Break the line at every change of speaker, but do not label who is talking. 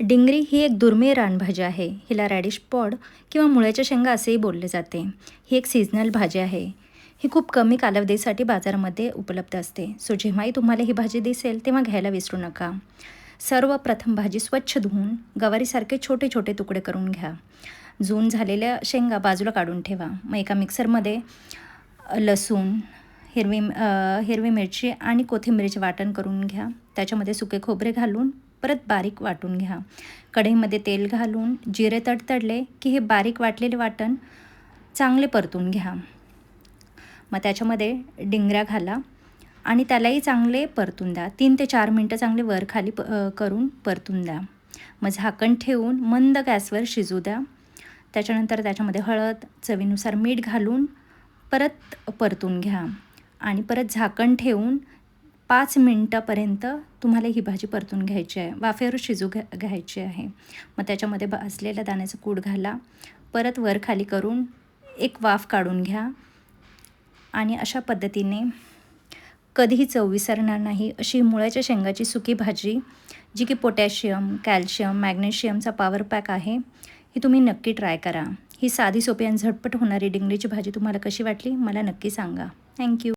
डिंगरी ही एक दुर्मिळ रानभाजी आहे. हिला रॅडिश पॉड किंवा मुळ्याच्या शेंगा असेही बोलले जाते. ही एक सीझनल भाजी आहे. ही खूप कमी कालावधीसाठी बाजारामध्ये उपलब्ध असते. सो जेव्हाही तुम्हाला ही भाजी दिसेल तेव्हा घ्यायला विसरू नका. सर्वप्रथम भाजी स्वच्छ धुवून गवारीसारखे छोटे छोटे तुकडे करून घ्या. जून झालेल्या शेंगा बाजूला काढून ठेवा. मग एका मिक्सरमध्ये लसूण हिरवी हिरवी मिरची आणि कोथिंबीरीचे वाटण करून घ्या. त्याच्यामध्ये सुके खोबरे घालून परत बारीक वाटून घ्या. कढईमध्ये तेल घालून जिरे तडतडले की हे बारीक वाटलेले वाटण चांगले परतून घ्या. मग त्याच्यामध्ये डिंगऱ्या घाला आणि त्यालाही चांगले परतून द्या. तीन ते चार मिनटं चांगले वर खाली प करून परतून द्या. मग झाकण ठेवून मंद गॅसवर शिजू द्या. त्याच्यानंतर त्याच्यामध्ये हळद चवीनुसार मीठ घालून परत परतून घ्या. आणि परत झाकण ठेवून पाच मिनटापर्यंत तुम्हाला ही भाजी परतून घ्यायची आहे. वाफेवर शिजू घ्या घ्यायची आहे. मग त्याच्यामध्ये भाजलेल्या दाण्याचं कूड घाला. परत वर खाली करून एक वाफ काढून घ्या. आणि अशा पद्धतीने कधीही चव विसरणार नाही. अशी मुळ्याच्या शेंगाची सुकी भाजी जी की पोटॅशियम कॅल्शियम मॅग्नेशियमचा पॉवर पॅक आहे ही तुम्ही नक्की ट्राय करा. ही साधी सोपी आणि झटपट होणारी डिंगरीची भाजी तुम्हाला कशी वाटली मला नक्की सांगा. थँक्यू